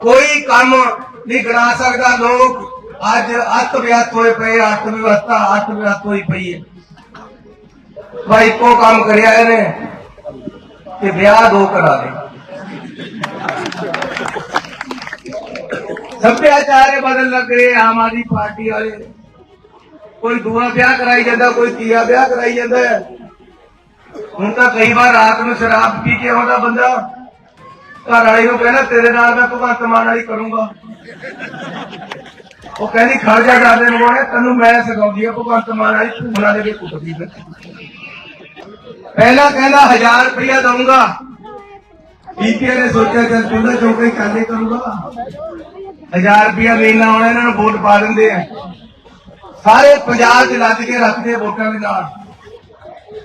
ਕੋਈ ਕੰਮ ਨਹੀਂ ਗਣਾ ਸਕਦਾ ਲੋਕ। ਅੱਜ ਅੱਤ ਵਿਅਸਤ ਹੋਏ ਪਏ ਅਰਥ ਵਿਵਸਥਾ ਅੱਤ ਵਿਅਸਤ ਹੋਈ ਪਈ ਹੈ। ਭਾਈ ਇੱਕੋ ਕੰਮ ਕਰਿਆ ਇਹਨੇ ਕਿ ਵਿਆਹ ਦੋ ਕਰਾ ਦੇ ਸੱਭਿਆਚਾਰ ਬਦਲ ਲੱਗ ਰਹੇ ਆਮ ਆਦਮੀ ਪਾਰਟੀ ਵਾਲੇ। ਕੋਈ ਦੂਆ ਵਿਆਹ ਕਰਾਈ ਜਾਂਦਾ, ਕੋਈ ਤੀਆ ਵਿਆਹ ਕਰਾਈ ਜਾਂਦਾ। ਹੁਣ ਤਾਂ ਕਈ ਵਾਰ ਰਾਤ ਨੂੰ ਸ਼ਰਾਬ ਪੀ ਕੇ ਆਉਂਦਾ ਬੰਦਾ। ਘਰ ਵਾਲੀ ਨੂੰ ਕਹਿੰਦਾ, ਤੇਰੇ ਨਾਲ ਮੈਂ ਭਗਵੰਤ ਮਾਨ ਵਾਲੀ ਕਰੂੰਗਾ। ਉਹ ਕਹਿੰਦੀ, ਖੜ ਜਾ ਜਾਂਦੇ ਨੂੰ ਆਏ ਤੈਨੂੰ ਮੈਂ ਸਿਖਾਉਂਦੀ ਆ ਭਗਵੰਤ ਮਾਨ ਵਾਲੀ ਭੂਮਣਾ ਦੇ ਕੇ ਕੁੱਟਦੀ ਫਿਰ ਪਹਿਲਾਂ ਕਹਿੰਦਾ 1000 ਰੁਪਇਆ ਦਊਂਗਾ। ਪੀਪੀਆ ਨੇ ਸੋਚਿਆ ਕਿ ਚੁੱਲ੍ਹਾ ਚੌਕੇ ਹੀ ਕਾਲੇ ਕਰੂੰਗਾ। 1000 ਰੁਪਇਆ ਮਹੀਨਾ ਆਉਣਾ ਇਹਨਾਂ ਨੂੰ ਵੋਟ ਪਾ ਦਿੰਦੇ ਆ। ਸਾਰੇ ਪੰਜਾਬ 'ਚ ਲੱਗ ਕੇ ਰੱਖਦੇ ਵੋਟਾਂ ਦੇ ਨਾਲ।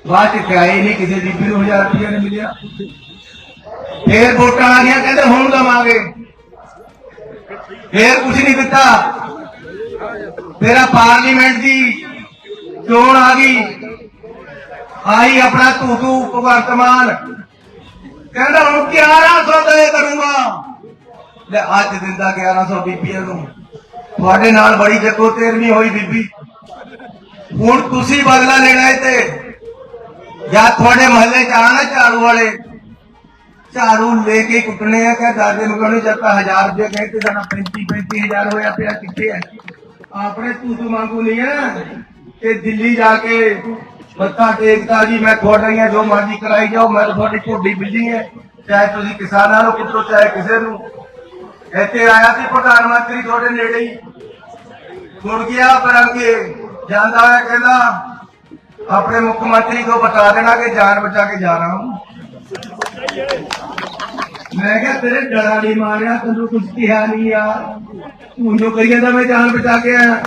ਬਾਅਦ 'ਚ ਕਿਆਏ ਨਹੀਂ ਕਿਸੇ ਬੀਬੀ ਨੂੰ 1000 ਰੁਪਇਆ ਨਹੀਂ ਮਿਲਿਆ। ਫੇਰ ਵੋਟਾਂ ਆ ਗਈਆਂ, ਕਹਿੰਦੇ ਹੁਣ ਦਵਾਂਗੇ ਫੇਰ ਕੁਝ ਨਹੀਂ ਦਿੱਤਾ। ਤੇਰਾ ਪਾਰਲੀਮੈਂਟ ਦੀ ਚੋਣ ਆ ਗਈ। ਆਈ ਆਪਣਾ ਤੂੰ ਤੂੰ ਭਗਵੰਤ ਮਾਨ ਕਹਿੰਦਾ ਹੁਣ 1100 ਦੇ ਕਰੂੰਗਾ। ਲੈ, ਅੱਜ ਦਿੰਦਾ 1100 ਬੀਬੀਆਂ ਨੂੰ। ਤੁਹਾਡੇ ਨਾਲ ਬੜੀ ਜੱਗੋ ਤੇਰਵੀਂ ਹੋਈ ਬੀਬੀ। ਹੁਣ ਤੁਸੀਂ ਬਦਲਾ ਲੈਣਾ ਹੈ ਤੇ ਜਾਂ ਤੁਹਾਡੇ ਮਹੱਲੇ ਚ ਆਣਾ ਝਾੜੂ ਵਾਲੇ। ਝਾੜੂ ਲੈ ਕੇ ਕੁੱਟਣੇ ਆ ਕਿ ਦਾਦੇ ਮਗਾਉਣੇ ਜਦ ਤਾਂ 1000 ਰੁਪਏ ਕਹੇ ਤੇ ਸਾਡਾ 35 35000 ਹੋਇਆ ਪਿਆ, ਕਿੱਥੇ ਹੈ ਆਪਣੇ ਤੂੰ ਤੂੰ ਮੰਗੂ ਨਹੀਂ ਆ। ਤੇ ਦਿੱਲੀ ਜਾ ਕੇ ਮੱਥਾ ਟੇਕਦਾ ਜੀ, ਮੈਂ ਖੋੜ ਜੋ ਮਰਜ਼ੀ ਕਰਾਈ ਜਾਓ, ਮੈਂ ਤੁਹਾਡੀ ਝੋਡੀ ਬਿੱਲੀ ਹੈ ਚਾਹੇ ਤੁਸੀਂ ਕਿਸਾਨਾਂ ਨੂੰ ਕਿਤੋਂ ਚਾਹੇ ਕਿਸੇ ਨੂੰ। ਇੱਥੇ ਆਇਆ ਸੀ ਪ੍ਰਧਾਨ ਮੰਤਰੀ ਤੁਹਾਡੇ ਨੇੜੇ ਹੀ। ਸੁਣ ਗਿਆ ਪਰ ਅੱਗੇ ਜਾਂਦਾ ਹੋਇਆ ਕਹਿੰਦਾ, ਆਪਣੇ ਮੁੱਖ ਮੰਤਰੀ ਤੋਂ ਬਤਾ ਦੇਣਾ ਕਿ ਜਾਨ ਬਚਾ ਕੇ ਜਾ ਰਹਾ ਹਾਂ। ਮੈਂ ਕਿਹਾ, ਤੇਰੇ ਡਰਾ ਨਹੀਂ ਮਾਰਿਆ ਤੈਨੂੰ ਕੁਝ ਕਿਹਾ ਨਹੀਂ ਯਾਰ ਤੂੰ ਜੋ ਕਰੀ ਜਾਂਦਾ ਮੈਂ ਜਾਨ ਬਚਾ ਕੇ ਆਇਆ।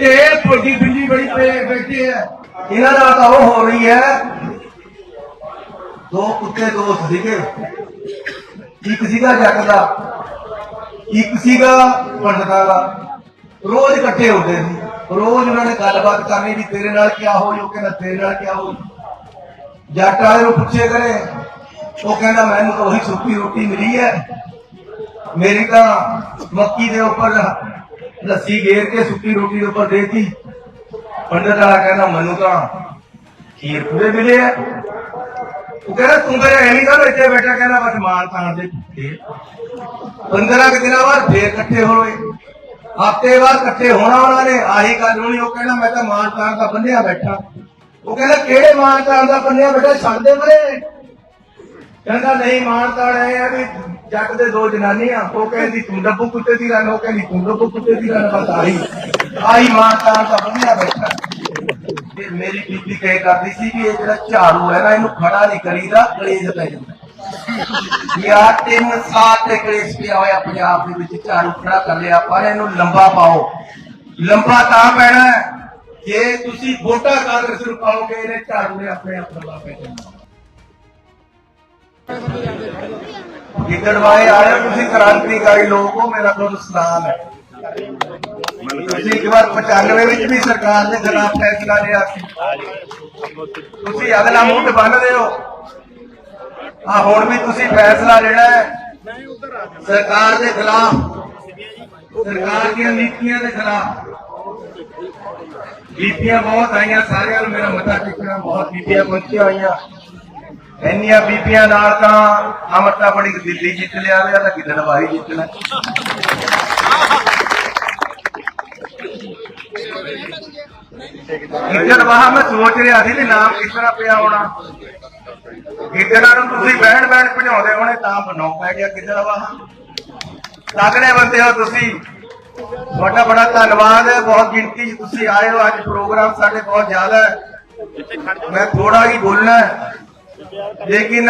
ਇਹ ਛੋਟੀ ਬਿੱਲੀ ਬੜੀ ਪੇ ਬੈਠੀ ਹੈ। ਇਹਨਾਂ ਦਾ ਤਾਂ ਉਹ ਹੋ ਰਹੀ ਹੈ। ਦੋ ਕੁੱਤੇ ਦੋਸਤ ਸੀਗੇ। ਇੱਕ ਸੀਗਾ ਜੱਟ ਦਾ, ਇੱਕ ਸੀਗਾ ਪੰਡਤਾਂ ਦਾ। ਰੋਜ਼ ਇਕੱਠੇ ਹੁੰਦੇ ਸੀ। ਰੋਜ਼ ਉਹਨਾਂ ਨੇ ਗੱਲਬਾਤ ਕਰਨੀ ਵੀ ਤੇਰੇ ਨਾਲ ਕੀ ਹੋਈ, ਉਹ ਕਹਿੰਦਾ ਤੇਰੇ ਨਾਲ ਕੀ ਹੋਈ। ਜੱਟ ਵਾਲੇ ਨੂੰ ਪੁੱਛੇ ਕਰੇ, ਉਹ ਕਹਿੰਦਾ, ਮੈਨੂੰ ਤਾਂ ਉਹੀ ਸੁੱਕੀ ਰੋਟੀ ਮਿਲੀ ਹੈ। ਮੇਰੀ ਤਾਂ ਮੱਕੀ ਦੇ ਉੱਪਰ ਲੱਸੀ ਗੇਰ ਕੇ ਸੁੱਕੀ ਰੋਟੀ ਦੇ ਉੱਪਰ ਦੇਤੀ। ਪੰਡਤ ਵਾਲਾ ਕਹਿੰਦਾ, ਮੈਨੂੰ ਤਾਂ ਖੀਰ ਪੂਰੇ ਮਿਲੇ ਆ। ਉਹ ਕਹਿੰਦਾ, ਤੂੰ ਮੇਰੇ ਐਵੇਂ ਕਰ ਇੱਥੇ ਬੈਠਾ, ਕਹਿੰਦਾ, ਬਸ ਮਾਨ ਤਾਣ ਦੇ ਭੁੱਖੇ 15 ਕੁ ਦਿਨਾਂ ਬਾਅਦ ਫੇਰ ਇਕੱਠੇ ਹੋਏ। ਹਫ਼ਤੇ ਬਾਅਦ ਇਕੱਠੇ ਹੋਣਾ ਉਹਨਾਂ ਨੇ, ਆਹੀ ਗੱਲ ਹੋਣੀ, ਉਹ ਕਹਿੰਦਾ, ਮੈਂ ਤਾਂ ਮਾਨ ਤਾਣ ਦਾ ਬੰਨਿਆ ਬੈਠਾ। ਉਹ ਕਹਿੰਦਾ, ਕਿਹੜੇ ਮਾਨਤਾਣ ਦਾ ਬੰਨਿਆ ਬੈਠਾ ਛੱਡ ਦੇ ਮਰੇ ਕਹਿੰਦਾ, ਨਹੀਂ, ਮਾਨ ਤਾਣ ਆ ਵੀ ਜੱਟ ਦੇ ਦੋ ਜਨਾਨੀਆਂ, ਉਹ ਕਹਿੰਦੀ, ਤੂੰ ਡੱਬੂ ਕੁੱਤੇ ਦੀ ਰਨ ਉਹ ਕਹਿੰਦੀ, ਤੂੰ ਡੱਬੂ ਕੁੱਤੇ ਦੀ ਰਨ ਬਸ ਆਹੀ ਆਹੀ ਮਾਨ ਦਾ ਬੰਨਿਆ ਬੈਠਾ ਤੇ ਮੇਰੀ ਬੀਬੀ ਕਹਿ ਕਰਦੀ ਸੀ ਵੀ ਇਹ ਜਿਹੜਾ ਝਾੜੂ ਹੈ ਨਾ, ਇਹਨੂੰ ਖੜਾ ਨਹੀਂ ਕਰੀਦਾ, ਕਲੇਜ ਪੈ ਜਾਂਦਾ। ਯਾ ਤਿੰਨ ਸਾਲ ਤੇ ਕਲੇਸ਼ ਪਿਆ ਹੋਇਆ ਪੰਜਾਬ ਦੇ ਵਿੱਚ, ਝਾੜੂ ਖੜਾ ਕਰ ਲਿਆ, ਪਰ ਇਹਨੂੰ ਲੰਬਾ ਪਾਓ। ਲੰਬਾ ਤਾਂ ਪੈਣਾ ਜੇ ਤੁਸੀਂ ਵੋਟਾਂ ਕਾਂਗਰਸ ਨੂੰ ਪਾਓਗੇ, ਇਹਨੇ ਝਾੜੂ ਨੇ ਆਪਣੇ ਆਪ ਲੰਬਾ ਪੈ ਜਾਣਾ ਗਿੱਦੜਵਾਏ ਆਏ ਤੁਸੀਂ ਕ੍ਰਾਂਤੀਕਾਰੀ ਲੋਕ ਮੇਰਾ ਤੁਹਾਨੂੰ ਸਲਾਮ ਹੈ। ਤੁਸੀਂ ਇੱਕ ਵਾਰ 95 ਵਿੱਚ ਵੀ ਸਰਕਾਰ ਦੇ ਖਿਲਾਫ ਫੈਸਲਾ ਲਿਆ ਤੁਸੀਂ ਅਗਲਾ ਮੁੱਢ ਬੰਨਦੇ ਹੋ। ਆ ਹੁਣ ਵੀ ਤੁਸੀਂ ਫੈਸਲਾ ਲੈਣਾ ਹੈ। ਸਰਕਾਰ ਦੇ ਖਿਲਾਫ, ਸਰਕਾਰ ਦੀਆਂ ਨੀਤੀਆਂ ਦੇ ਖਿਲਾਫ। ਬੀਬੀਆਂ ਬਹੁਤ ਆਈਆਂ, ਸਾਰਿਆਂ ਨੂੰ ਮੇਰਾ ਮਤਾ ਟੇਕਣਾ, ਬਹੁਤ ਬੀਬੀਆਂ ਪਹੁੰਚੀਆਂ ਹੋਈਆਂ। ਇੰਨੀਆਂ ਬੀਬੀਆਂ ਨਾਲ ਤਾਂ ਅਮਰਤਾ ਬੜੀ ਦਿੱਲੀ ਜਿੱਤ ਲਿਆ ਹੋਇਆ ਤਾਂ ਕਿਦਨ ਵਾਰੀ ਜਿੱਤਣਾ। ਕਿਦਨ ਵਾਹ, ਮੈਂ ਸੋਚ ਰਿਹਾ ਸੀ ਵੀ ਨਾਮ ਕਿਸ ਤਰ੍ਹਾਂ ਪਿਆ ਹੋਣਾ। ਕਿਦਨਾਂ ਨੂੰ ਤੁਸੀਂ ਬਹਿਣ ਬਹਿਣ ਭਜਾਉਂਦੇ ਹੋਣੇ, ਤਾਂ ਬਣਾਉ ਪੈ ਗਿਆ ਕਿਦਨ ਵਾਹ। ਤਗੜੇ ਬੰਦੇ ਹੋ ਤੁਸੀਂ। ਤੁਹਾਡਾ ਬੜਾ ਧੰਨਵਾਦ ਹੈ, ਬਹੁਤ ਗਿਣਤੀ 'ਚ ਤੁਸੀਂ ਆਏ ਹੋ, ਅੱਜ ਪ੍ਰੋਗਰਾਮ ਸਾਡੇ ਬਹੁਤ ਜ਼ਿਆਦਾ ਹੈ। ਮੈਂ ਥੋੜਾ ਹੀ ਬੋਲਣਾ ਲੇਕਿਨ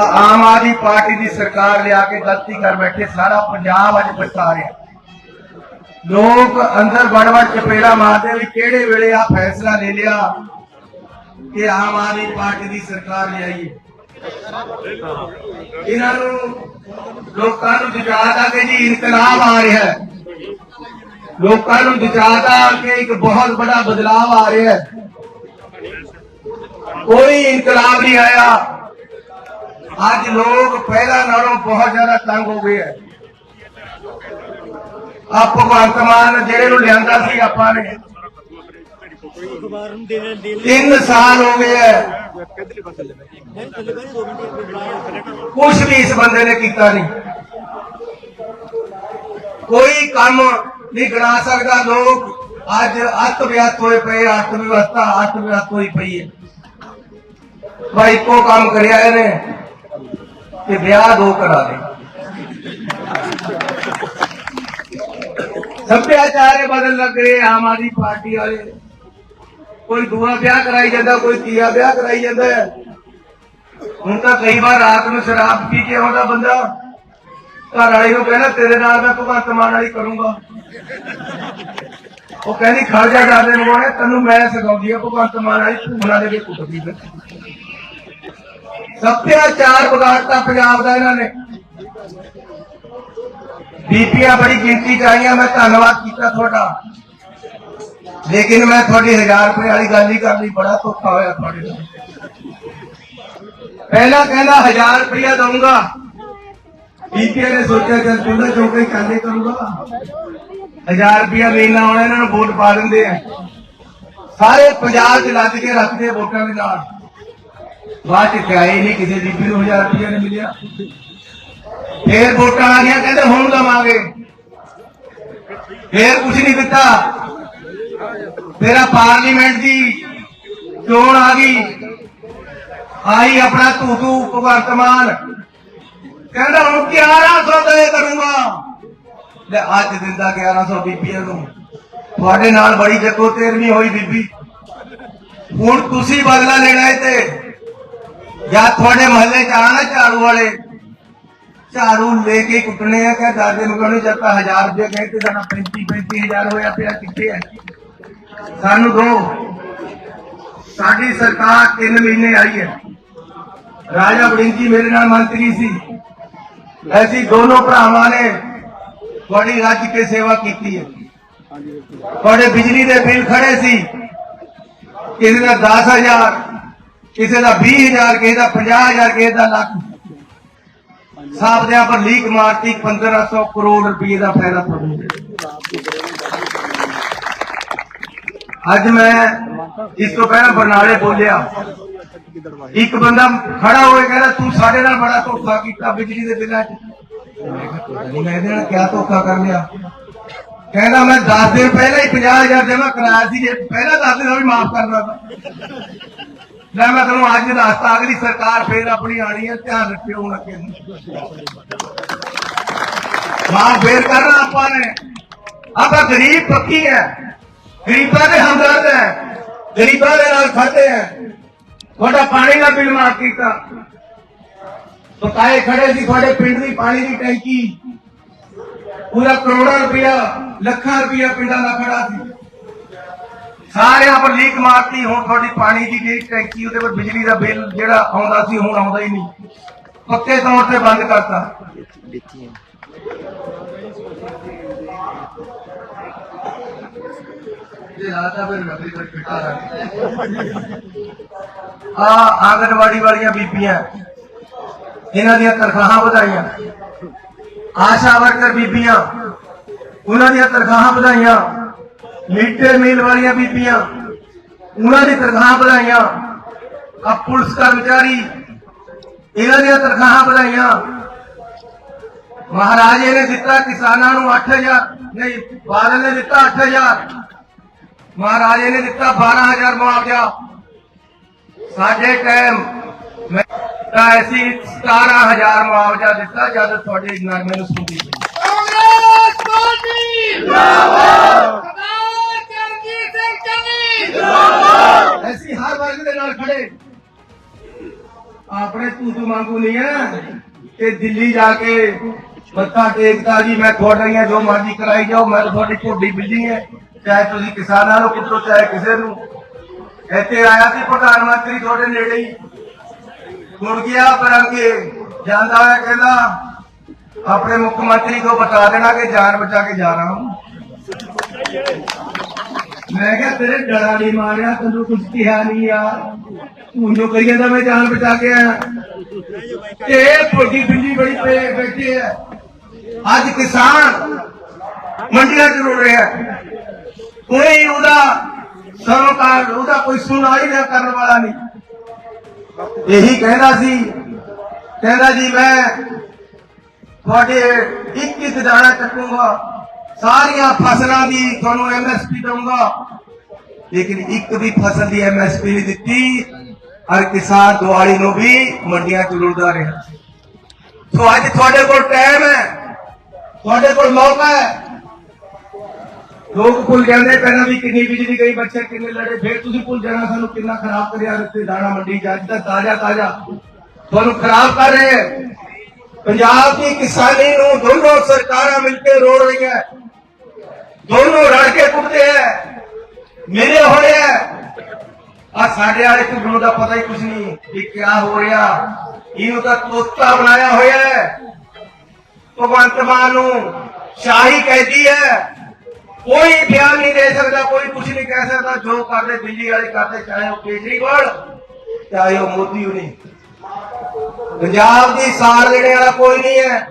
ਆਮ ਆਦਮੀ ਪਾਰਟੀ ਦੀ ਸਰਕਾਰ ਲਿਆ ਕੇ ਗਲਤੀ ਕਰ ਬੈਠੇ, ਸਾਰਾ ਪੰਜਾਬ ਅੱਜ ਪਛਤਾ ਰਿਹਾ। ਲੋਕ ਅੰਦਰ ਵੜ ਵੜ ਚਪੇੜਾ ਮਾਰਦੇ ਵੀ ਕਿਹੜੇ ਵੇਲੇ ਆ ਫੈਸਲਾ ਲੈ ਲਿਆ ਕਿ ਆਮ ਆਦਮੀ ਪਾਰਟੀ ਦੀ ਸਰਕਾਰ ਲਿਆਈਏ ਇਹਨਾਂ ਨੂੰ ਲੋਕਾਂ ਨੂੰ ਦਿਖਾਤਾ ਕਿ ਜੀ ਇਨਕਲਾਬ ਆ ਰਿਹਾ ਹੈ। ਲੋਕਾਂ ਨੂੰ ਦਿਖਾਤਾ ਕਿ ਇੱਕ ਬਹੁਤ ਬੜਾ ਬਦਲਾਅ ਆ ਰਿਹਾ ਹੈ। ਕੋਈ ਇਨਕਲਾਬ ਨਹੀਂ ਆਇਆ। ਅੱਜ ਲੋਕ ਪਹਿਲਾਂ ਨਾਲੋਂ ਬਹੁਤ ਜ਼ਿਆਦਾ ਤੰਗ ਹੋ ਗਏ ਹੈ। ਆ ਭਗਵੰਤ ਮਾਨ ਜਿਹੜੇ ਨੂੰ ਲਿਆਂਦਾ ਸੀ, ਆਪਾਂ ਨੇ ਅਖਬਾਰ ਨੂੰ ਦੇ ਦੇ ਤਿੰਨ ਸਾਲ ਹੋ ਗਏ ਹੈ। ਕੁਝ ਵੀ ਇਸ ਬੰਦੇ ਨੇ ਕੀਤਾ ਨਹੀਂ। ਕੋਈ ਕੰਮ ਨਹੀਂ ਗਣਾ ਸਕਦਾ। ਲੋਕ ਅੱਜ ਅੱਤ ਵਿਅਸਤ ਹੋਏ ਪਏ ਅੱਤ ਵਿਵਸਥਾ ਅੱਤ ਵਿਅਸਤ ਹੋਈ ਪਈ ਹੈ। ਭਾਈ ਕੋ ਕੰਮ ਕਰਿਆ ਇਹਨੇ ਕਿ ਵਿਆਹ ਦੋ ਕਰਾ ਦੇ ਸੱਭਿਆਚਾਰ ਇਹ ਬਦਲ ਲੱਗ ਰਹੇ ਆਮ ਆਦਮੀ ਪਾਰਟੀ ਵਾਲੇ ਕੋਈ ਦੂਆ ਵਿਆਹ ਕਰਾਈ ਜਾਂਦਾ, ਕੋਈ ਤੀਆ ਵਿਆਹ ਕਰਾਈ ਜਾਂਦਾ ਹੁਣ ਤਾਂ ਕਈ ਵਾਰ ਰਾਤ ਨੂੰ ਸ਼ਰਾਬ ਪੀ ਕੇ ਆਉਂਦਾ ਬੰਦਾ, ਘਰ ਵਾਲੇ ਨੂੰ ਕਹਿੰਦਾ, ਤੇਰੇ ਨਾਲ ਮੈਂ ਭਗਵੰਤ ਮਾਨ ਵਾਲੀ ਕਰੂੰਗਾ। ਉਹ ਕਹਿੰਦੀ, ਖੜ ਜਾ ਜਾਂਦੇ ਨੂੰ ਉਹਨੇ ਤੈਨੂੰ ਮੈਂ ਸਿਖਾਉਂਦੀ ਆ ਭਗਵੰਤ ਮਾਨ ਵਾਲੀ ਭੂਮਣਾ ਦੇ ਕੇ ਕੁੱਟਦੀ ਫਿਰ ਸੱਭਿਆਚਾਰ ਵਿਗਾੜਤਾ ਪੰਜਾਬ ਦਾ ਇਹਨਾਂ ਨੇ। ਬੀਪੀਆਂ ਬੜੀ ਗਿਣਤੀ ਚ ਆਈਆਂ, ਮੈਂ ਧੰਨਵਾਦ ਕੀਤਾ ਤੁਹਾਡਾ। ਲੇਕਿਨ ਮੈਂ ਤੁਹਾਡੀ 1000 ਰੁਪਏ ਵਾਲੀ ਗੱਲ ਹੀ ਕਰਨੀ, ਬੜਾ ਧੋਖਾ ਹੋਇਆ ਤੁਹਾਡੇ ਨਾਲ। ਪਹਿਲਾਂ ਕਹਿੰਦਾ 1000 ਰੁਪਇਆ ਦਊਂਗਾ। ਬੀਪੀਆ ਨੇ ਸੋਚਿਆ ਕਿ ਤੂੰ ਤਾਂ ਕਾਲੇ ਕਰੂਗਾ। 1000 ਰੁਪਇਆ ਮਹੀਨਾ ਆਉਣਾ ਇਹਨਾਂ ਨੂੰ ਵੋਟ ਪਾ ਦਿੰਦੇ ਆ। ਸਾਰੇ ਪੰਜਾਬ 'ਚ ਲੱਦ ਕੇ ਰੱਖਦੇ ਵੋਟਾਂ ਦੇ ਨਾਲ। ਬਾਅਦ 'ਚ ਆਏ ਨਹੀਂ, ਕਿਸੇ ਬੀਬੀ ਨੂੰ 1000 ਰੁਪਇਆ ਨਹੀਂ ਮਿਲਿਆ। ਫੇਰ ਵੋਟਾਂ ਆ ਗਈਆਂ, ਕਹਿੰਦੇ ਹੁਣ ਦਵਾਂਗੇ। ਫੇਰ ਕੁਝ ਨਹੀਂ ਦਿੱਤਾ। ਤੇਰਾ ਪਾਰਲੀਮੈਂਟ ਦੀ ਚੋਣ ਆ ਗਈ। ਆਈ ਆਪਣਾ ਤੂੰ ਤੂੰ ਭਗਵੰਤ ਮਾਨ ਕਹਿੰਦਾ ਹੁਣ 1100 ਦੇ ਕਰੂੰਗਾ। ਲੈ, ਅੱਜ ਦਿੰਦਾ 1100 ਬੀਬੀਆਂ ਨੂੰ। ਤੁਹਾਡੇ ਨਾਲ ਬੜੀ ਜੱਕੋ ਤੇਰਵੀਂ ਹੋਈ ਬੀਬੀ। ਹੁਣ ਤੁਸੀਂ ਬਦਲਾ ਲੈਣਾ ਹੈ ਤੇ। ਜਾਂ ਤੁਹਾਡੇ ਮਹੱਲੇ ਚ ਆਣਾ ਝਾੜੂ ਵਾਲੇ। ਝਾੜੂ ਲੈ ਕੇ ਕੁੱਟਣੇ ਆ ਕਿ ਦਾਦੇ ਨੂੰ ਕਹਿੰਦੇ ਜਦ ਤਾਂ 1000 ਰੁਪਏ ਕਹੇ ਤੇ ਸਾਡਾ 35 35000 ਹੋਇਆ ਪਿਆ, ਕਿੱਥੇ ਹੈ? ਸਾਨੂੰ ਦੋ। ਸਾਡੀ ਸਰਕਾਰ 3 ਮਹੀਨੇ ਆਈ ਹੈ। ਰਾਜਾ ਬੜਿੰਗੀ ਮੇਰੇ ਨਾਲ ਮੰਤਰੀ ਸੀ। ਐਸੀ ਦੋਨੋਂ ਭਰਾਵਾਂ ਨੇ ਬੜੀ ਰੱਜ ਕੇ ਸੇਵਾ ਕੀਤੀ ਹੈ। ਤੁਹਾਡੇ ਬਿਜਲੀ ਦੇ ਬਿੱਲ ਖੜੇ ਸੀ। ਕਿਸੇ ਦਾ 10000 ਕਿਸੇ ਦਾ 20000 ਕਿਸੇ ਦਾ 50000 ਕਿਸੇ ਦਾ ਲੱਖ। ਸਾਹਬਦਿਆਂ ਪਰ ਲੀਕ ਮਾਰਤੀ 1500 ਕਰੋੜ ਰੁਪਏ ਦਾ ਫਾਇਦਾ ਤੁਹਾਨੂੰ ਅੱਜ ਮੈਂ ਇਸ ਤੋਂ ਪਹਿਲਾਂ ਬਰਨਾਲੇ ਬੋਲਿਆ। ਇੱਕ ਬੰਦਾ ਖੜਾ ਹੋਏ ਕਹਿੰਦਾ, ਤੂੰ ਸਾਡੇ ਨਾਲ ਬੜਾ ਧੋਖਾ ਕੀਤਾ ਬਿਜਲੀ ਦੇ ਬਿੱਲਾਂ 'ਚ। ਮੈਂ ਇਹਦੇ ਨਾਲ ਕਿਆ ਧੋਖਾ ਕਰ ਲਿਆ? ਕਹਿੰਦਾ, ਮੈਂ 10 ਦਿਨ ਪਹਿਲਾਂ ਹੀ 50000 ਜਮ੍ਹਾਂ ਕਰਾਇਆ ਸੀ, ਜੇ ਪਹਿਲਾਂ 10 ਦਿਨ ਵੀ ਮਾਫ ਕਰਨਾ ਤਾਂ। ਲੈ, ਮੈਂ ਤੁਹਾਨੂੰ ਅੱਜ ਦੱਸਤਾ, ਅਗਲੀ ਸਰਕਾਰ ਫੇਰ ਆਪਣੀ ਆਣੀ ਹੈ, ਧਿਆਨ ਰੱਖਿਓ ਹੁਣ ਅੱਗੇ ਮਾਫ ਫੇਰ ਕਰਨਾ ਆਪਾਂ ਨੇ। ਆਪਾਂ ਗਰੀਬ ਪੱਕੀ ਹੈ। ਗਰੀਬਾਂ ਦੇ ਹਮਦਰਦ ਹੈ, ਗਰੀਬਾਂ ਦੇ ਨਾਲ ਖੜਦੇ ਹੈ। ਤੁਹਾਡਾ ਪਾਣੀ ਦਾ ਬਿੱਲ ਮਾਫ ਕੀਤਾ। ਬਕਾਏ ਖੜੇ ਸੀ, ਤੁਹਾਡੇ ਪਿੰਡ ਦੀ ਪਾਣੀ ਦੀ ਟੈਂਕੀ। ਪੂਰਾ ਕਰੋੜਾਂ ਰੁਪਇਆ, ਲੱਖਾਂ ਰੁਪਇਆ ਪਿੰਡਾਂ ਦਾ ਖੜਾ ਸੀ। ਸਾਰਿਆਂ ਪਰ ਲੀਕ ਮਾਰਤੀ, ਹੁਣ ਤੁਹਾਡੀ ਪਾਣੀ ਦੀ ਜਿਹੜੀ ਟੈਂਕੀ, ਉਹਦੇ ਪਰ ਬਿਜਲੀ ਦਾ ਬਿੱਲ ਜਿਹੜਾ ਆਉਂਦਾ ਸੀ, ਹੁਣ ਆਉਂਦਾ ਹੀ ਨਹੀਂ। ਪੱਕੇ ਤੌਰ ਤੇ ਬੰਦ ਕਰਤਾ। ਇਹ ਰਾਤਾ ਫਿਰ ਨਵੀਂ ਕਰ ਫਿੱਟਾ ਆ ਆਂਗਨਵਾੜੀ ਵਾਲੀਆਂ ਬੀਬੀਆਂ, ਇਹਨਾਂ ਦੀਆਂ ਤਨਖਾਹਾਂ ਵਧਾਈਆਂ। ਆਸ਼ਾ ਵਰਕਰ ਬੀਬੀਆਂ, ਉਹਨਾਂ ਦੀਆਂ ਤਨਖਾਹਾਂ ਵਧਾਈਆਂ। ਮਿੱਟੇ ਮੀਲ ਵਾਲੀਆਂ ਬੀਬੀਆਂ, ਉਹਨਾਂ ਦੀ ਤਨਖਾਹਾਂ ਵਧਾਈਆਂ। ਆ ਪੁਲਿਸ ਕਰਮਚਾਰੀ, ਇਹਨਾਂ ਦੀਆਂ ਤਨਖਾਹਾਂ ਵਧਾਈਆਂ। ਮਹਾਰਾਜੇ ਨੇ ਦਿੱਤਾ ਕਿਸਾਨਾਂ ਨੂੰ 8000 ਨਹੀਂ, ਬਾਦਲ ਨੇ ਦਿੱਤਾ 8000 ਮਹਾਰਾਜੇ ਨੇ ਦਿੱਤਾ 12000 ਮੁਆਵਜ਼ਾ। ਸਾਡੇ ਟਾਈਮ ਮੈਂ ਤਾਂ ਐਸੀ 17000 ਮੁਆਵਜ਼ਾ ਦਿੱਤਾ ਜਦ ਤੁਹਾਡੇ ਨਰਮੇ ਨੂੰ ਸੁਣਦੀ ਪਈ ਕਾਂਗਰਸ ਪਾਰਟੀ ਜਿੰਦਾਬਾਦ। ਸਰਦਾਰ ਚਰਨਜੀਤ ਸਿੰਘ ਚੰਨੀ ਜਿੰਦਾਬਾਦ। ਐਸੀ ਹਰ ਵਰਗ ਦੇ ਨਾਲ ਖੜੇ। ਆਪਣੇ ਤੂਤੂ ਵਾਂਗੂ ਨਹੀਂ ਹੈ ਕਿ ਦਿੱਲੀ ਜਾ ਕੇ ਮੱਥਾ ਟੇਕਦਾ ਜੀ ਮੈਂ ਤੁਹਾਡੀਆਂ ਜੋ ਮਰਜ਼ੀ ਕਰਾਈ ਜਾਓ ਮੈਂ ਤਾਂ ਤੁਹਾਡੀ ਝੋਡੀ ਬਿੱਲੀ ਹੈ। ਚਾਹੇ ਤੁਸੀਂ ਕਿਸਾਨਾਂ ਨੂੰ ਪੁੱਛੋ ਚਾਹੇ ਕਿਸੇ ਨੂੰ। ਇੱਥੇ ਆਇਆ ਸੀ ਪ੍ਰਧਾਨ ਮੰਤਰੀ ਤੁਹਾਡੇ ਨੇੜੇ ਹੀ। ਮੁੜ ਗਿਆ ਪਰ ਅੱਗੇ, ਜਾਂਦਾ ਹੋਇਆ ਕਹਿੰਦਾ, ਆਪਣੇ ਮੁੱਖ ਮੰਤਰੀ ਕੋ ਬਤਾ ਦੇਣਾ ਕਿ ਜਾਨ ਬਚਾ ਕੇ ਜਾ ਰਹਾ ਹੂੰ। ਮੈਂ ਕਿਹਾ, ਤੇਰੇ ਡਰਾ ਨਹੀਂ ਮਾਰਿਆ, ਤੈਨੂੰ ਕੁਝ ਕਿਹਾ ਨਹੀਂ ਯਾਰ ਤੂੰ ਜੋ ਕਰੀ ਜਾਂਦਾ ਮੈਂ ਜਾਨ ਬਚਾ ਕੇ ਆਇਆ। ਤੇ ਪੁੱਜੀ ਬਿੱਲੀ ਬੜੀ ਬੈਠੀ ਹੈ। ਅੱਜ ਕਿਸਾਨ ਮੰਡੀਆਂ 'ਚ ਰੋ ਰਿਹਾ ਹੈ। ਕੋਈ ਉਹਦਾ ਸਰੋਕਾਰ, ਉਹਦਾ ਕੋਈ ਸੁਣਾਈ ਨਾ ਕਰਨ ਵਾਲਾ ਨਹੀਂ। ਇਹੀ ਕਹਿੰਦਾ ਸੀ, ਕਹਿੰਦਾ ਜੀ, ਮੈਂ ਤੁਹਾਡੇ ਇੱਕ ਇੱਕ ਦਾਣਾ ਚੱਕੂਗਾ, ਸਾਰੀਆਂ ਫਸਲਾਂ ਦੀ ਤੁਹਾਨੂੰ ਐਮਐਸਪੀ ਦਊਂਗਾ। ਲੇਕਿਨ ਇੱਕ ਵੀ ਫਸਲ ਦੀ ਐਮਐਸਪੀ ਨਹੀਂ ਦਿੱਤੀ, ਹਰ ਕਿਸਾਨ ਦਿਵਾਲੀ ਨੂੰ ਵੀ ਮੰਡੀਆਂ 'ਚ ਲੁੱਟਦਾ ਰਿਹਾ। ਸੋ ਅੱਜ ਤੁਹਾਡੇ ਕੋਲ ਟਾਈਮ ਹੈ, ਤੁਹਾਡੇ ਕੋਲ ਮੌਕਾ ਹੈ। ਲੋਕ ਭੁੱਲ ਜਾਂਦੇ ਪਹਿਲਾਂ ਵੀ ਕਿੰਨੀ ਬਿਜਲੀ ਗਈ, ਬੱਚੇ ਕਿੰਨੇ ਲੜੇ, ਫਿਰ ਤੁਸੀਂ ਭੁੱਲ ਜਾਣਾ, ਸਾਨੂੰ ਕਿੰਨਾ ਖਰਾਬ ਕਰਿਆ ਦਿੱਤੇ ਦਾਣਾ ਮੰਡੀ ਚ, ਅੱਜ ਤਾਜ਼ਾ ਤਾਜ਼ਾ। ਤੁਹਾਨੂੰ ਖਰਾਬ ਕਰ ਰਹੇ ਹੈ ਪੰਜਾਬ ਦੀ ਕਿਸਾਨੀ ਨੂੰ ਦੋਨੋਂ ਸਰਕਾਰਾਂ ਮਿਲ ਕੇ ਰੋੜ ਰਹੀਆਂ। ਦੋਨੋਂ ਰਲ ਕੇ ਕੁੱਟਦੇ ਹੈ ਮੇਰੇ ਹੋਏ ਹੈ ਆ ਸਾਡੇ ਵਾਲੇ ਝੁੱਗਣੂ ਦਾ ਪਤਾ ਹੀ ਕੁਝ ਨਹੀਂ ਕਿ ਕਿਆ ਹੋ ਰਿਹਾ। ਇਹਨੂੰ ਤਾਂ ਤੋਤਾ ਬਣਾਇਆ ਹੋਇਆ ਹੈ। ਭਗਵੰਤ ਮਾਨ ਨੂੰ ਸ਼ਾਹੀ ਕੈਦੀ ਹੈ ਕੋਈ ਬਿਆਨ ਨਹੀਂ ਦੇ ਸਕਦਾ, ਕੋਈ ਕੁਝ ਨਹੀਂ ਕਹਿ ਸਕਦਾ, ਜੋ ਕਰਦੇ ਦਿੱਲੀ ਵਾਲੇ ਕਰਦੇ, ਚਾਹੇ ਉਹ ਕੇਜਰੀਵਾਲ ਚਾਹੇ ਉਹ ਮੋਦੀ ਹੁਣੀ। ਪੰਜਾਬ ਦੀ ਸਾਰ ਲੈਣੇ ਵਾਲਾ ਕੋਈ ਨਹੀਂ ਹੈ।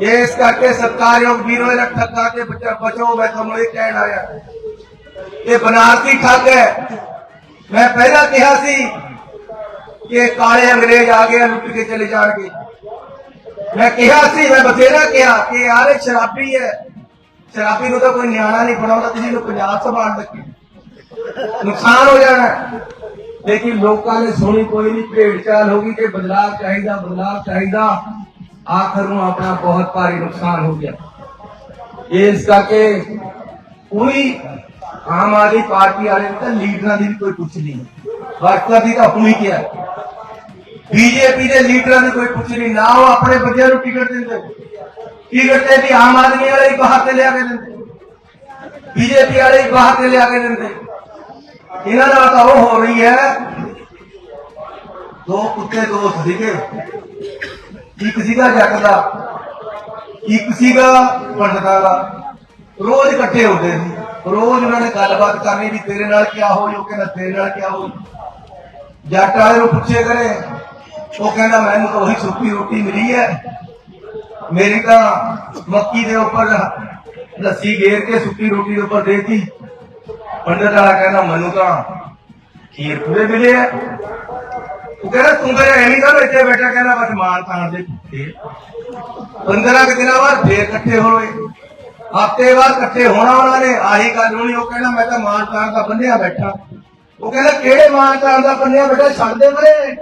ਇਸ ਕਰਕੇ ਸਰਕਾਰਯੋਗ ਵੀਰੋ, ਇਹਨਾਂ ਠੱਗਾ ਤੇ ਬਚਾ, ਬਚੋ, ਮੈਂ ਤੁਹਾਨੂੰ ਇਹ ਕਹਿਣ ਆਇਆ। ਇਹ ਬਨਾਰਸੀ ਠੱਗ ਹੈ। ਮੈਂ ਪਹਿਲਾਂ ਕਿਹਾ ਸੀ ਕਿ ਕਾਲੇ ਅੰਗਰੇਜ਼ ਆ ਗਏ, ਲੁੱਟ ਕੇ ਚਲੇ ਜਾਣਗੇ। ਮੈਂ ਕਿਹਾ ਸੀ, ਮੈਂ ਬਥੇਰਾ ਕਿਹਾ ਕਿ ਯਾਰ ਇਹ ਸ਼ਰਾਬੀ ਹੈ। ਸ਼ਰਾਬੀ ਨੂੰ ਤਾਂ ਕੋਈ ਨਿਆਣਾ ਨਹੀਂ ਬਣਾਉਂਦਾ, ਤੁਸੀਂ ਨੂੰ ਪੰਜਾਬ ਸੰਭਾਲ ਲੱਗੇ ਨੁਕਸਾਨ ਹੋ ਜਾਣਾ ਲੇਕਿਨ ਲੋਕਾਂ ਨੇ ਸੁਣੀ ਕੋਈ ਨਹੀਂ ਭੇਡ ਚਾਲ ਹੋ ਗਈ ਕਿ ਬਦਲਾਅ ਚਾਹੀਦਾ ਬਦਲਾਅ ਚਾਹੀਦਾ। ਆਖਰ ਨੂੰ ਆਪਣਾ ਬਹੁਤ ਭਾਰੀ ਨੁਕਸਾਨ ਹੋ ਗਿਆ। ਇਸ ਕਰਕੇ ਕੋਈ ਆਮ ਆਦਮੀ ਪਾਰਟੀ ਵਾਲੇ ਤਾਂ ਲੀਡਰਾਂ ਦੀ ਵੀ ਕੋਈ ਪੁੱਛ ਨਹੀਂ। ਵਰਕਰ ਦੀ ਤਾਂ ਹੁਣੀ ਕਿਹਾ। ਬੀਜੇਪੀ ਦੇ ਲੀਡਰਾਂ ਦੀ ਕੋਈ ਪੁੱਛ ਨਹੀਂ। ਨਾ ਉਹ ਆਪਣੇ ਬੱਚਿਆਂ ਨੂੰ ਟਿਕਟ ਦਿੰਦੇ। ਕੀ ਤੇ ਵੀ ਆਮ ਆਦਮੀ ਵਾਲੇ ਹੀ ਬਾਹਰ ਤੇ ਲਿਆ ਕੇ ਦਿੰਦੇ? ਬੀਜੇਪੀ ਵਾਲੇ ਹੀ ਬਾਹਰ ਤੇ ਲਿਆ ਕੇ ਦਿੰਦੇ? ਇਹਨਾਂ ਨਾਲ ਤਾਂ ਉਹ ਹੋ ਰਹੀ ਹੈ। ਦੋ ਕੁੱਤੇ ਦੋਸਤ ਸੀਗੇ। ਇੱਕ ਸੀਗਾ ਜੱਟ ਦਾ, ਇੱਕ ਸੀਗਾ ਪੰਡਤਾਂ ਦਾ। ਰੋਜ਼ ਇਕੱਠੇ ਹੁੰਦੇ ਸੀ। ਰੋਜ਼ ਉਹਨਾਂ ਨੇ ਗੱਲਬਾਤ ਕਰਨੀ ਵੀ ਤੇਰੇ ਨਾਲ ਕੀ ਹੋਈ, ਉਹ ਕਹਿੰਦਾ ਤੇਰੇ ਨਾਲ ਕੀ ਹੋ ਜੱਟ ਵਾਲੇ ਨੂੰ ਪੁੱਛੇ ਕਰੇ, ਉਹ ਕਹਿੰਦਾ ਮੈਨੂੰ ਤਾਂ ਉਹੀ ਸੁੱਕੀ ਰੋਟੀ ਮਿਲੀ ਹੈ। ਮੇਰੀ ਤਾਂ ਮੱਕੀ ਦੇ ਉੱਪਰ ਲੱਸੀ ਗੇਰ ਕੇ ਸੁੱਕੀ ਰੋਟੀ ਦੇ ਉੱਪਰ ਦੇਤੀ। ਪੰਡਤ ਵਾਲਾ ਕਹਿੰਦਾ, ਮੈਨੂੰ ਤਾਂ ਖੀਰ ਪੂਰੇ ਮਿਲੇ ਆ। ਉਹ ਕਹਿੰਦਾ, ਤੂੰ ਤਾਂ ਐਵੇਂ ਤਾਂ ਇੱਥੇ ਬੈਠਾ ਕਹਿੰਦਾ, ਬਸ ਮਾਰ ਤਾਣ ਦੇ ਭੁੱਖੇ 15 ਕੁ ਦਿਨਾਂ ਬਾਅਦ ਫੇਰ ਇਕੱਠੇ ਹੋਏ। ਹਫ਼ਤੇ ਬਾਅਦ ਇਕੱਠੇ ਹੋਣਾ ਉਹਨਾਂ ਨੇ ਆਹੀ ਗੱਲ ਹੋਣੀ ਉਹ ਕਹਿੰਦਾ, ਮੈਂ ਤਾਂ ਮਾਰ ਤਾਣ ਦਾ ਬੰਨਿਆ ਬੈਠਾ। ਉਹ ਕਹਿੰਦਾ, ਕਿਹੜੇ ਮਾਰ ਤਾਣ ਦਾ ਬੰਨਿਆ ਬੈਠਾ? ਛੱਡ ਦੇ ਮਰੇ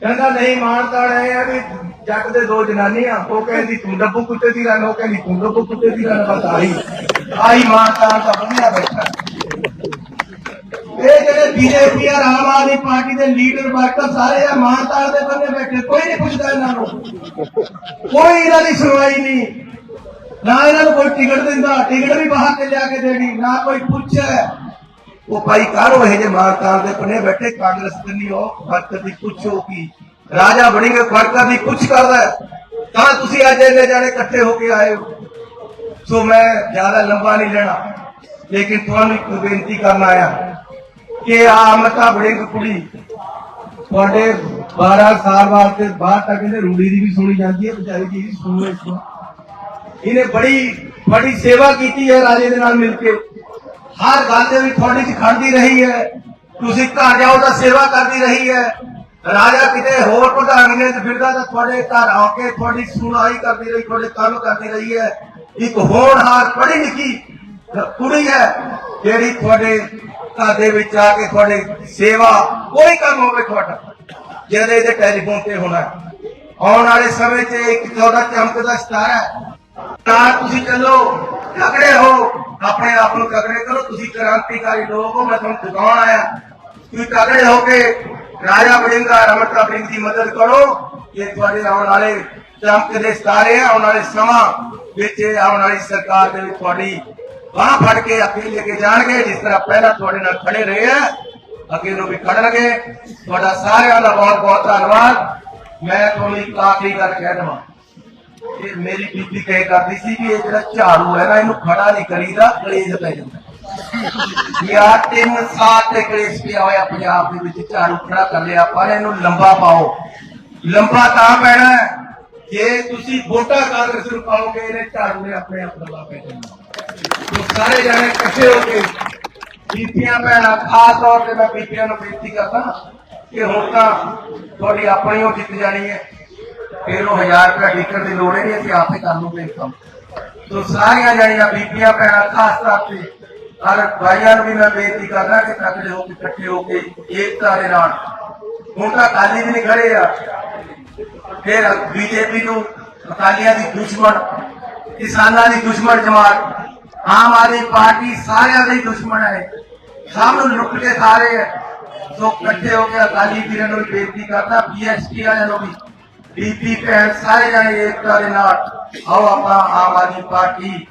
ਕਹਿੰਦਾ, ਨਹੀਂ, ਮਾਰ ਤਾਣ ਆਏ ਆ ਵੀ ਜੱਟ ਦੇ ਦੋ ਜਨਾਨੀਆਂ, ਉਹ ਕਹਿੰਦੀ, ਤੂੰ ਡੱਬੂ ਕੁੱਤੇ ਦੀ ਰਨ ਉਹ ਕਹਿੰਦੀ, ਤੂੰ ਡੱਬੂ ਕੁੱਤੇ ਦੀ ਰਨ ਬਸ ਆਹੀ। ਆਹੀ ਮਾਰ ਤਾਣ ਦਾ ਬੰਨਿਆ ਬੈਠਾ। ਇਹ ਜਿਹੜੇ ਬੀਜੇਪੀ ਆ ਆਮ ਆਦਮੀ ਪਾਰਟੀ ਦੇ ਲੀਡਰ ਵਰਕਰ ਸਾਰੇ ਆ ਮਾਨਤਾਲ ਦੇ ਬੰਨੇ ਬੈਠੇ, ਕੋਈ ਨਹੀਂ ਪੁੱਛਦਾ ਇਹਨਾਂ ਨੂੰ। ਕੋਈ ਇਹਨਾਂ ਦੀ ਸੁਣਵਾਈ ਨਹੀਂ। ਨਾ ਇਹਨਾਂ ਨੂੰ ਕੋਈ ਟਿਕਟ ਦਿੰਦਾ, ਟਿਕਟ ਵੀ ਬਾਹਰ ਤੇ ਲਿਆ ਕੇ ਦੇਣੀ, ਨਾ ਕੋਈ ਪੁੱਛੇ। ਉਹ ਭਾਈ ਕਾਹਨੂੰ ਇਹ ਜੇ ਮਾਨਤਾਲ ਦੇ ਬੰਨੇ ਬੈਠੇ? ਕਾਂਗਰਸ ਕਰਨੀ ਉਹ ਵਰਕਰ ਦੀ ਪੁੱਛੋ ਕੀ। ਰਾਜਾ ਬਣੀ ਕੇ ਵਰਕਰ ਦੀ ਪੁੱਛ ਕਰਦਾ ਤਾਂ ਤੁਸੀਂ ਅੱਜ ਇੰਨੇ ਜਾਣੇ ਇਕੱਠੇ ਹੋ ਕੇ ਆਏ ਹੋ। ਸੋ ਮੈਂ ਜ਼ਿਆਦਾ ਲੰਬਾ ਨਹੀਂ ਲੈਣਾ, ਲੇਕਿਨ ਤੁਹਾਨੂੰ ਇੱਕ ਬੇਨਤੀ ਕਰਨ ਆਇਆ ਕਿ ਆ ਮਤਾ ਬੜਿੰਗ ਕੁੜੀ, ਤੁਹਾਡੇ 12 ਸਾਲ ਵਾਸਤੇ ਬਾਹਰ ਤੱਕ ਇਹਨੇ ਰੂੜੀ ਦੀ ਵੀ ਸੁਣੀ ਜਾਂਦੀ ਹੈ, ਵਿਚਾਰੀ ਦੀ ਸੁਣੋ ਇਸ ਨੂੰ ਇਹਨੇ ਬੜੀ ਬੜੀ ਸੇਵਾ ਕੀਤੀ ਹੈ ਰਾਜੇ ਦੇ ਨਾਲ ਮਿਲ ਕੇ। ਹਰ ਗੱਲ ਦੇ ਵਿੱਚ ਤੁਹਾਡੀ ਚ ਖੜਦੀ ਰਹੀ ਹੈ। ਤੁਸੀਂ ਘਰ ਜਾਓ ਤਾਂ ਸੇਵਾ ਕਰਦੀ ਰਹੀ ਹੈ। ਰਾਜਾ ਕਿਤੇ ਹੋਰ ਪ੍ਰਧਾਨ ਨੇ ਫਿਰਦਾ ਤਾਂ ਤੁਹਾਡੇ ਘਰ ਆ ਕੇ ਤੁਹਾਡੀ ਸੁਣਾਈ ਕਰਦੀ ਰਹੀ, ਤੁਹਾਡੇ ਕੰਮ ਕਰਦੀ ਰਹੀ ਹੈ। ਇੱਕ ਹੋਣਹਾਰ ਪੜ੍ਹੀ ਲਿਖੀ ਕੁੜੀ ਹੈ, ਜਿਹੜੀ ਤੁਹਾਡੇ ਘਰ ਦੇ ਵਿੱਚ ਆ ਕੇ ਤੁਹਾਡੇ ਸੇਵਾ ਕੋਈ ਕੰਮ ਹੋਵੇ ਤੁਹਾਡਾ, ਜਿਹਦੇ ਦੇ ਟੈਲੀਫੋਨ ਤੇ ਹੋਣਾ ਆਉਣ ਵਾਲੇ ਸਮੇਂ 'ਚ ਇੱਕ ਤੁਹਾਡਾ ਚਮਕਦਾ ਸਿਤਾਰਾ ਹੈ। ਤਾਂ ਤੁਸੀਂ ਚੱਲੋ, ਤਕੜੇ ਹੋ, ਆਪਣੇ ਆਪ ਨੂੰ ਤਕੜੇ ਕਰੋ। ਤੁਸੀਂ ਕ੍ਰਾਂਤੀਕਾਰੀ ਲੋਕ ਹੋ, ਮੈਂ ਤੁਹਾਨੂੰ ਦਿਖਾਉਣ ਆਇਆ। ਤੁਸੀਂ ਤਗੜੇ ਹੋ ਕੇ ਰਾਜਾ ਬੜਿੰਗਾ ਰਮਤਾ ਬੜਿੰਗ ਦੀ ਮਦਦ ਕਰੋ। ਇਹ ਤੁਹਾਡੇ ਆਉਣ ਵਾਲੇ ਚਮਕਦੇ ਸਿਤਾਰੇ ਆਉਣ ਵਾਲੇ ਸਮਾਂ ਵਿੱਚ ਆਉਣ ਵਾਲੀ ਸਰਕਾਰ ਦੇ ਵਿੱਚ ਤੁਹਾਡੀ ਬਾਹ ਫੜ ਕੇ ਅੱਗੇ ਲੈ ਕੇ ਜਾਣਗੇ, ਜਿਸ ਤਰ੍ਹਾਂ ਪਹਿਲਾਂ ਤੁਹਾਡੇ ਨਾਲ ਖੜੇ ਰਹੇ ਆ। ਅੱਗੇ ਨੂੰ ਵੀ ਖੜਨਗੇ। ਤੁਹਾਡਾ ਸਾਰਿਆਂ ਦਾ ਬਹੁਤ ਬਹੁਤ ਧੰਨਵਾਦ। ਮੈਂ ਤੁਹਾਨੂੰ ਇੱਕ ਆਖਰੀ ਗੱਲ ਕਹਿ ਦਵਾਂ। ਇਹ ਮੇਰੀ ਬੀਬੀ ਕਹੇ ਕਰਦੀ ਸੀ ਕਿ ਇਹ ਜਿਹੜਾ ਝਾੜੂ ਹੈ ਨਾ, ਇਹਨੂੰ ਖੜਾ ਨਹੀਂ ਕਰੀਦਾ ਕਲੇਜ ਪੈ ਜਾਂਦਾ। ਯਾਰ ਤਿੰਨ ਸਾਲ ਤੇ ਕਲੇਸ਼ ਪਿਆ ਹੋਇਆ ਪੰਜਾਬ ਦੇ ਵਿੱਚ, ਝਾੜੂ ਖੜਾ ਕਰ ਲਿਆ, ਪਰ ਇਹਨੂੰ ਲੰਬਾ ਪਾਓ। ਲੰਬਾ ਤਾਂ ਪੈਣਾ ਜੇ ਤੁਸੀਂ ਵੋਟਾਂ ਕਾਂਗਰਸ ਨੂੰ ਪਾਓਗੇ, ਇਹਨੇ ਝਾੜੂ ਨੇ ਆਪਣੇ ਆਪ ਲੰਬਾ ਪੈ ਜਾਣਾ। ਸਾਰੇ ਜਾਣੇ ਇਕੱਠੇ ਹੋ ਕੇ ਬੀਬੀਆਂ, ਭੈਣਾਂ, ਖਾਸ ਤੌਰ ਤੇ ਮੈਂ ਬੀਬੀਆਂ ਨੂੰ ਬੇਨਤੀ ਕਰਦਾ ਕਿ ਹੁਣ ਤਾਂ ਤੁਹਾਡੀ ਆਪਣੀ ਉਹ ਜਿੱਤ ਜਾਣੀ ਹੈ। ਫਿਰ ਉਹ 1000 ਰੁਪਏ ਟਿਕਟ ਦੀ ਲੋੜ ਹੈ ਨਹੀਂ, ਅਸੀਂ ਆਪੇ ਕਰ ਲੂਗੇ ਇਹ ਕੰਮ। ਤੋ ਸਾਰੀਆਂ ਜਾਣੀਆਂ ਬੀਬੀਆਂ, ਭੈਣਾਂ, ਖਾਸ ਤੌਰ ਤੇ ਔਰ ਭਾਈਆਂ ਨੂੰ ਵੀ ਮੈਂ ਬੇਨਤੀ ਕਰਦਾ ਕਿ ਤਕੜੇ ਹੋ ਕੇ, ਇਕੱਠੇ ਹੋ ਕੇ ਏਕਤਾ ਦੇ ਨਾਲ। ਹੁਣ ਤਾਂ ਅਕਾਲੀ ਵੀ ਨਹੀਂ ਖੜੇ ਆ। ਫਿਰ ਬੀਜੇਪੀ ਨੂੰ ਅਕਾਲੀਆਂ ਦੀ ਦੁਸ਼ਮਣ, ਕਿਸਾਨਾਂ ਦੀ ਦੁਸ਼ਮਣ ਜਮਾਤ, ਆਮ ਆਦਮੀ ਪਾਰਟੀ ਸਾਰਿਆਂ ਦੀ ਦੁਸ਼ਮਣ ਹੈ। ਸਭ ਨੂੰ ਲੁੱਟ ਕੇ ਸਾਰੇ ਹੈ ਸੋ ਇਕੱਠੇ ਹੋ ਕੇ ਅਕਾਲੀ ਵੀਰਾਂ ਨੂੰ ਵੀ ਬੇਨਤੀ ਕਰਦਾ, ਬੀਐਸਪੀ ਵਾਲਿਆਂ ਨੂੰ ਵੀ। ਬੀਪੀ ਭੈਣ ਸਾਰੇ ਜਣੇ ਏਕਤਾ ਦੇ ਨਾਲ। ਆਓ ਆਪਾਂ ਆਮ ਆਦਮੀ ਪਾਰਟੀ